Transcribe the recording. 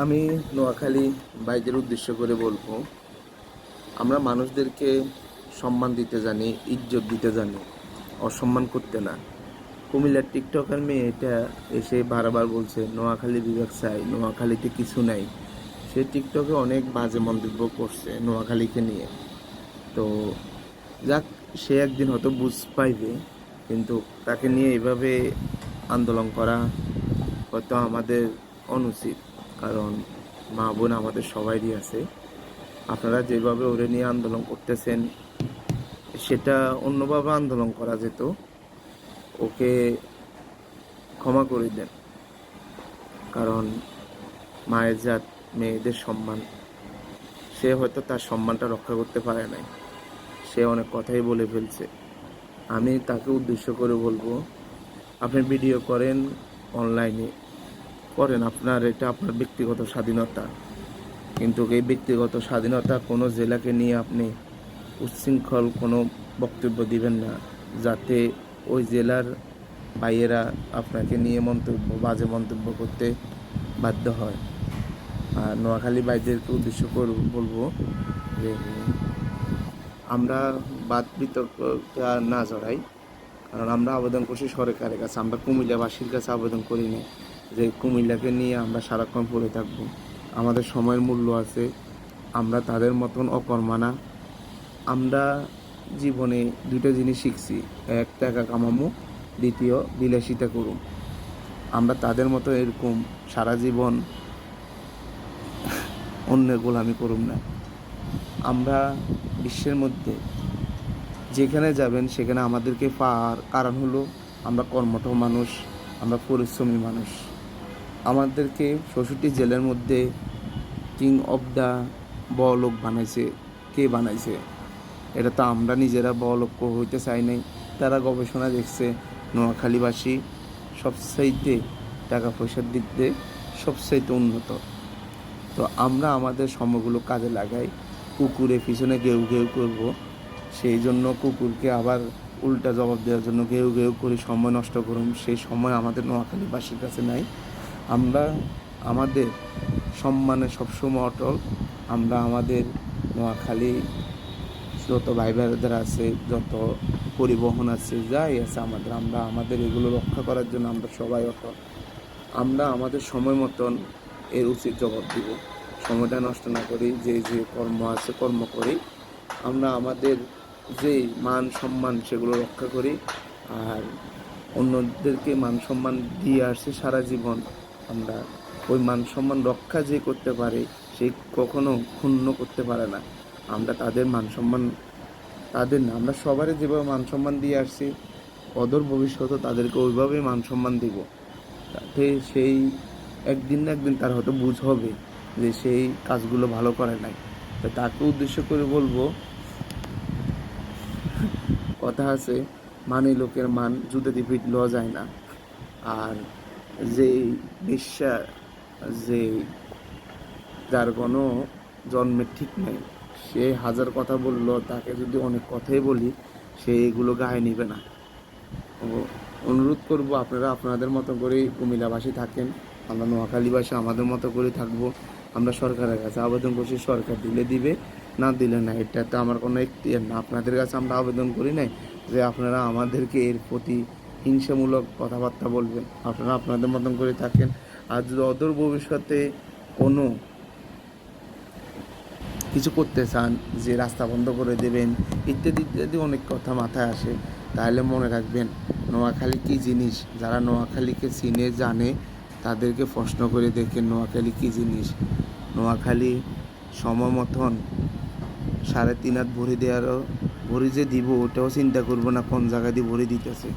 আমি নোয়াখালী বাইদের উদ্দেশ্য করে বলব, আমরা মানুষদেরকে সম্মান দিতে জানি, ইজ্জত দিতে জানি, অসম্মান করতে না। কুমিল্লার টিকটকার মেয়ে এটা এসে বারবার বলছে, নোয়াখালী বিভাগ চাই, নোয়াখালীতে কিছু নাই। সে টিকটকে অনেক বাজে মন্তব্য করছে নোয়াখালীকে নিয়ে। তো যাক, সে একদিন হয়তো বুঝ পাইবে, কিন্তু তাকে নিয়ে এভাবে আন্দোলন করা হয়তো আমাদের অনুচিত। কারণ মা বোন আমাদের সবাইরই আছে। আপনারা যেভাবে ওরে নিয়ে আন্দোলন করতেছেন, সেটা অন্যভাবে আন্দোলন করা যেত। ওকে ক্ষমা করে দেন। কারণ মায়ের জাত, মেয়েদের সম্মান, সে হয়তো তার সম্মানটা রক্ষা করতে পারে নাই। সে অনেক কথাই বলে ফেলছে। আমি তাকে উদ্দেশ্য করে বলব, আপনি ভিডিও করেন অনলাইনে করেন আপনার, এটা আপনার ব্যক্তিগত স্বাধীনতা। কিন্তু এই ব্যক্তিগত স্বাধীনতা কোনো জেলাকে নিয়ে আপনি উচ্ছৃঙ্খল কোনো বক্তব্য দিবেন না, যাতে ওই জেলার ভাইয়েরা আপনাকে নিয়ে মন্তব্য, বাজে মন্তব্য করতে বাধ্য হয়। আর নোয়াখালী ভাইদেরকে উদ্দেশ্য করব বলব যে আমরা বাদ বিতর্কটা না জড়াই, কারণ আমরা আবেদন করছি সরকারের কাছে, আমরা কুমিল্লাবাসীর কাছে আবেদন করি না যে কুমিল্লাকে নিয়ে আমরা সারাক্ষণ পড়ে থাকব। আমাদের সময়ের মূল্য আছে। আমরা তাদের মতন অকর্মা না। আমরা জীবনে দুটো জিনিস শিখছি। এক, টাকা কামামো। দ্বিতীয়, বিলাসিতা করুম আমরা তাদের মতো এরকম সারা জীবন অন্যের গোলামি করুম না। আমরা বিশ্বের মধ্যে যেখানে যাবেন, সেখানে আমাদেরকে পাওয়ার কারণ হলো আমরা কর্মঠ মানুষ, আমরা পরিশ্রমী মানুষ। আমাদেরকে ষষ্ঠটি জেলের মধ্যে কিং অফ দ্য বলোক বানাইছে। কে বানাইছে? এটা তো আমরা নিজেরা বলোক হইতে চাই নাই। তারা গবেষণা দেখছে, নোয়াখালীবাসী সবচাইতে টাকা পয়সার দিক দিয়ে সবচাইতে উন্নত। তো আমরা আমাদের সময়গুলো কাজে লাগাই কুকুরে পিছনে ঘেউ ঘেউ করব। সেই জন্য কুকুরকে আবার উল্টা জবাব দেওয়ার জন্য ঘেউ ঘেউ করে সময় নষ্ট করুন। সেই সময় আমাদের নোয়াখালীবাসীর কাছে নাই। আমরা আমাদের সম্মানে সবসময় অটল। আমরা আমাদের নোয়াখালী যত ভাই ভাইদের আছে, যত পরিবহন আছে, যাই আছে আমাদের, আমরা আমাদের এগুলো রক্ষা করার জন্য আমরা সবাই অটল। আমরা আমাদের সময় মতন এর উচিত জবাব দিব। সময়টা নষ্ট না করি, যে যে কর্ম আছে কর্ম করি। আমরা আমাদের যে মান সম্মান সেগুলো রক্ষা করি। আর অন্যদেরকে মান সম্মান দিয়ে আসছে সারা জীবন। আমরা ওই মান সম্মান রক্ষা যে করতে পারে, সে কখনো ক্ষুণ্ণ করতে পারে না। আমরা তাদের মান সম্মান, তাদের না, আমরা সবারই যেভাবে মান সম্মান দিয়ে আসছি, অদর ভবিষ্যতে তাদেরকে ওইভাবেই মান সম্মান দিব। তাতে সেই একদিন না একদিন তার হয়তো বুঝ হবে যে সেই কাজগুলো ভালো করে নাই। তো তাকে উদ্দেশ্য করে বলব, কথা আছে মানে লোকের মান জুতাতে পিট লওয়া যায় না। আর যে বিশ্বাস, যে যার কোনো জন্মের ঠিক নেই, সে হাজার কথা বলল, তাকে যদি অনেক কথাই বলি, সে এগুলো গায়ে নিবে না। অনুরোধ করব আপনারা আপনাদের মতো করেই কুমিল্লাবাসী থাকেন, আমরা নোয়াখালীবাসী আমাদের মতো করে থাকব, আমরা সরকারের কাছে আবেদন করছি, সরকার দিলে দিবে, না দিলে না, এটা তো আমার কোনো এখতিয়ার না। আপনাদের কাছে আমরা আবেদন করি নাই যে আপনারা আমাদেরকে এর প্রতি হিংসামূলক কথাবার্তা বলবেন। আপনারা আপনাদের মতন করে থাকেন। আর যদি অদূর ভবিষ্যতে কোনো কিছু করতে চান, যে রাস্তা বন্ধ করে দেবেন, ইত্যাদি ইত্যাদি অনেক কথা মাথায় আসে, তাহলে মনে রাখবেন, নোয়াখালী কী জিনিস? যারা নোয়াখালীকে চিনে, জানে, তাদেরকে প্রশ্ন করে দেখেন নোয়াখালী কী জিনিস। নোয়াখালী সময় মতন সাড়ে তিন হাত ভরি দেওয়ারও, ভরি যে দিব, ওটাও চিন্তা করব না, কোন জায়গা দিয়ে ভরি দিতেছে।